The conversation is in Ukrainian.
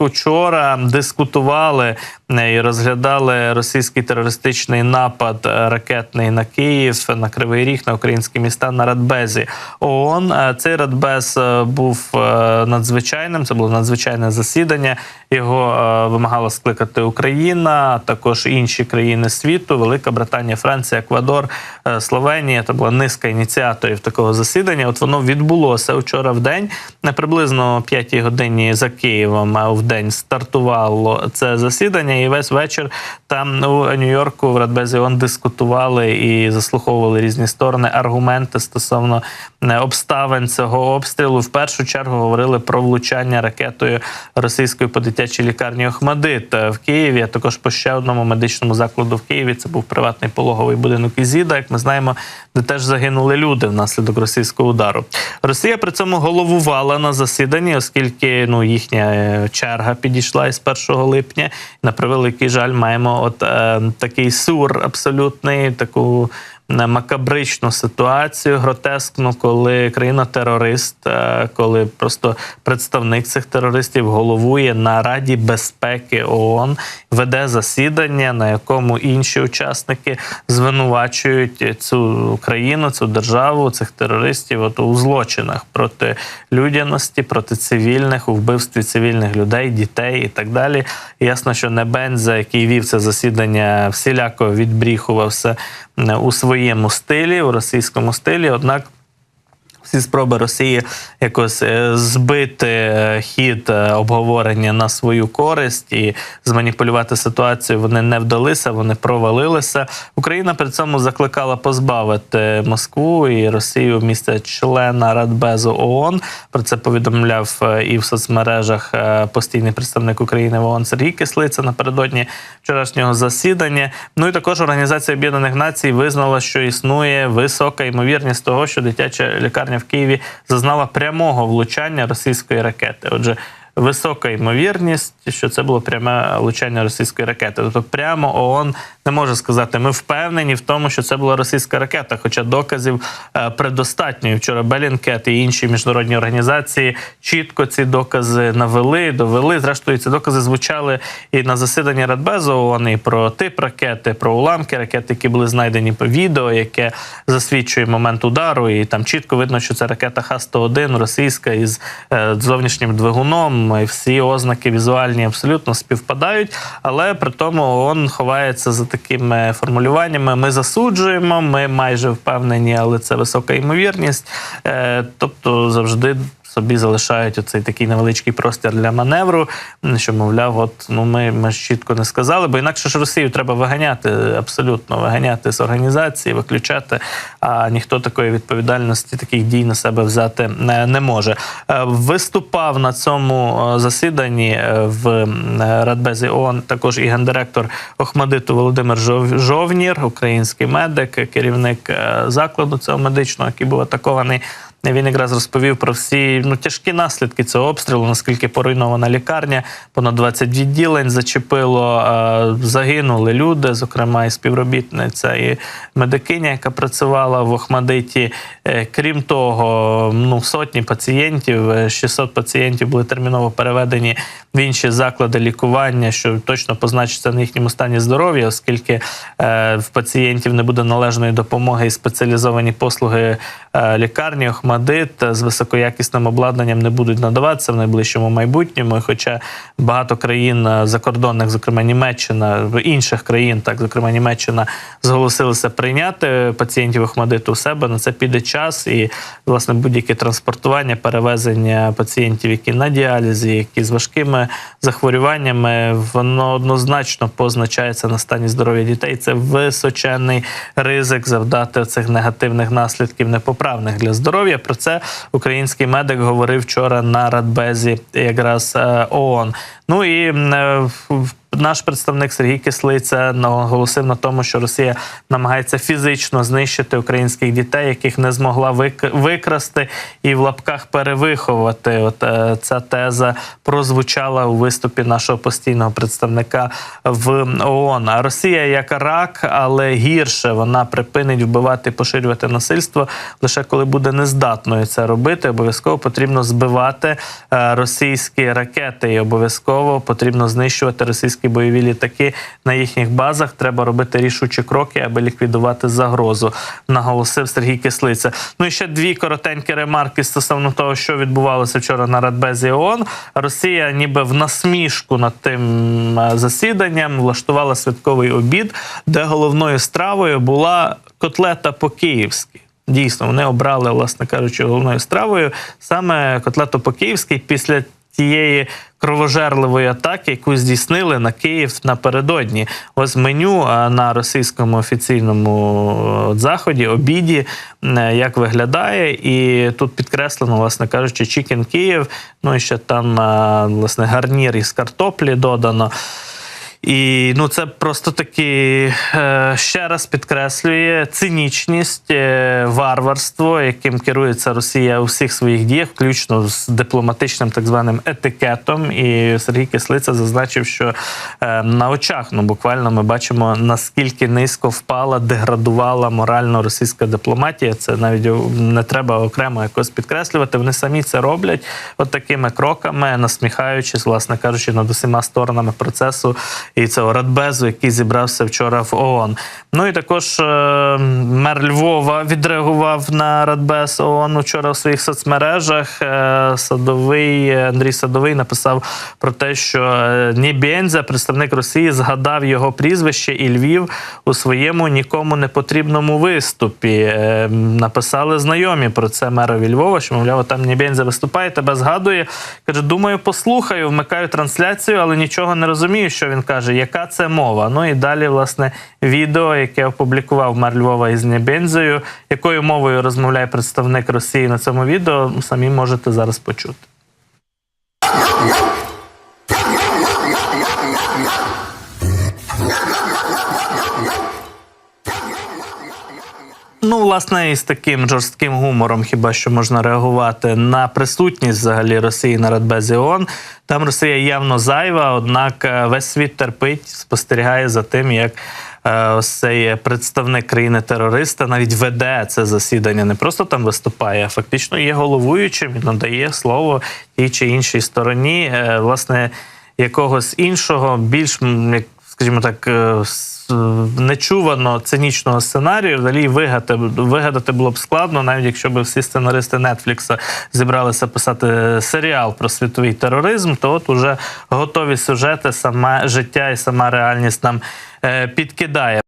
Учора дискутували е, і розглядали російський терористичний напад е, ракетний на Київ, на Кривий Ріг, на українські міста на Радбезі ООН. Е, Цей Радбез був надзвичайним. Це було надзвичайне засідання. Його вимагала скликати Україна, також інші країни світу, Велика Британія, Франція, Еквадор, Словенія. Це була низка ініціаторів такого засідання. От воно відбулося вчора в день, не приблизно 5 годині за Києвом. В день стартувало це засідання, і весь вечір там у Нью-Йорку в Радбезі ООН дискутували і заслуховували різні сторони аргументи стосовно е, обставин цього обстрілу. В першу чергу говорили про влучання ракетою російської по дитячій лікарні Охмадит в Києві. а Також по ще одному медичному закладу в Києві. Це був приватний пологовий будинок Ізіда. Як ми знаємо, де теж загинули люди внаслідок російського удару. Росія при цьому головувала на засіданні, оскільки ну їхня е, черга підійшла із 1 липня. На превеликий жаль, маємо от е, такий сур абсолютний, таку макабричну ситуацію, гротескну, коли країна-терорист, е, коли просто представник цих терористів головує на Раді безпеки ООН, веде засідання, на якому інші учасники звинувачують цю країну, цю державу, цих терористів от у злочинах проти людяності, проти цивільних, у вбивстві цивільних людей, дітей і так далі. Ясно, що Небенза, який вів це засідання, всіляко відбріхувався е, у своєму стилі, у російському стилі. Однак всі спроби Росії якось е, збити е, хід е, обговорення на свою користь і зманіпулювати ситуацію вони не вдалися, вони провалилися. Україна при цьому закликала позбавити Москву і Росію місця члена Радбезу ООН. Про це повідомляв і в соцмережах постійний представник України в ООН Сергій Кислиця напередодні вчорашнього засідання. Ну і також Організація Об'єднаних Націй визнала, що існує висока ймовірність того, що дитяча лікарня в Києві зазнала прямого влучання російської ракети. Отже, висока ймовірність, що це було пряме влучання російської ракети. Тобто, прямо ООН не може сказати, ми впевнені в тому, що це була російська ракета. Хоча доказів е, предостатньо. І Вчора Белінкет і інші міжнародні організації чітко ці докази навели, довели. Зрештою, ці докази звучали і на засіданні Радбезу ООН, і про тип ракети, про уламки ракети, які були знайдені по відео, яке засвідчує момент удару. І там чітко видно, що це ракета Х-101 російська із е, зовнішнім двигуном. І всі ознаки візуальні абсолютно співпадають. Але при тому ООН ховається за такими формулюваннями. Ми засуджуємо, ми майже впевнені, але це висока ймовірність. Е, тобто завжди. Собі залишають оцей такий невеличкий простір для маневру, що мовляв, от ну ми, ми ж чітко не сказали, бо інакше ж Росію треба виганяти абсолютно виганяти з організації, виключати. А ніхто такої відповідальності таких дій на себе взяти не, не може. Е, Виступав на цьому е, засіданні е, в Радбезі ООН також і гендиректор Охмадиту Володимир Жов- Жовнір, український медик, керівник закладу цього медичного, який був атакований. Він якраз розповів про всі ну тяжкі наслідки цього обстрілу, наскільки поруйнована лікарня, понад 20 відділень зачепило, е, загинули люди, зокрема і співробітниця і медикиня, яка працювала в Охмадиті. Е, Крім того, ну сотні пацієнтів, е, 600 пацієнтів були терміново переведені в інші заклади лікування, що точно позначиться на їхньому стані здоров'я, оскільки е, в пацієнтів не буде належної допомоги і спеціалізовані послуги е, лікарні Охмадит з високоякісним обладнанням не будуть надаватися в найближчому майбутньому. Хоча багато країн е, закордонних, зокрема Німеччина, інших країн, так зокрема Німеччина, зголосилися прийняти пацієнтів Охмадиту у себе. На це піде час, і власне будь-яке транспортування, перевезення пацієнтів, які на діалізі, які з важкими захворюваннями, воно однозначно позначається на стані здоров'я дітей. Це височенний ризик завдати цих негативних наслідків непоправних для здоров'я. Про це український медик говорив вчора на радбезі якраз е, ООН. Ну і е, в- наш представник Сергій Кислиця наголосив на тому, що Росія намагається фізично знищити українських дітей, яких не змогла вик- викрасти і в лапках перевиховувати. От е, ця теза прозвучала у виступі нашого постійного представника в ООН. А Росія як рак, але гірше вона припинить вбивати, і поширювати насильство лише коли буде нездатною це робити. Обов'язково потрібно збивати е, російські ракети, і обов'язково потрібно знищувати російські бойові літаки на їхніх базах. Треба робити рішучі кроки, аби ліквідувати загрозу. Наголосив Сергій Кислиця. Ну і ще дві коротенькі ремарки стосовно того, що відбувалося вчора на Радбезі ООН. Росія, ніби в насмішку над тим е, засіданням, влаштувала святковий обід, де головною стравою була котлета по-київськи. Дійсно, вони обрали, власне кажучи, головною стравою саме котлету по-київськи після тієї кровожерливої атаки, яку здійснили на Київ напередодні. Ось меню на російському офіційному е, заході, обіді, е, як виглядає, і тут підкреслено, власне кажучи, Чікен Київ. Ну і ще там е, власне гарнір із картоплі додано. І ну це просто таки е, ще раз підкреслює цинічність, е, варварство, яким керується Росія у всіх своїх діях, включно з дипломатичним так званим етикетом. І Сергій Кислиця зазначив, що е, на очах ну буквально ми бачимо наскільки низько впала, деградувала морально російська дипломатія. Це навіть не треба окремо якось підкреслювати. Вони самі це роблять от такими кроками, насміхаючись, власне кажучи, над усіма сторонами процесу і цього радбезу, який зібрався вчора в ООН. Ну і також е, мер Львова відреагував на радбез ООН вчора у своїх соцмережах. Е, Садовий Андрій Садовий написав про те, що е, Нібєнзя, представник Росії, згадав його прізвище і Львів у своєму нікому не потрібному виступі. Написали знайомі про це мерові Львова, що мовляв, там Нібєнзя виступає, тебе згадує. Каже, думаю, послухаю, вмикаю трансляцію, але нічого не розумію, що він каже, яка це мова. Ну і далі, власне, відео, яке опублікував мер Львова із Небензою, якою мовою розмовляє представник Росії на цьому відео, самі можете зараз почути. Ну, власне, і з таким жорстким гумором, хіба що можна реагувати на присутність взагалі Росії на Радбезі ООН. Там Росія явно зайва, однак е, весь світ терпить, спостерігає за тим, як е, ось цей представник країни-терориста навіть веде це засідання, не просто там виступає, а фактично є головуючим і надає слово тій чи іншій стороні, е, власне, якогось іншого, більш скажімо так, нечувано цинічного сценарію взагалі вигадати, вигадати було б складно, навіть якщо б всі сценаристи Нетфлікса зібралися писати серіал про світовий тероризм, то от уже готові сюжети, саме життя і сама реальність нам е, підкидає.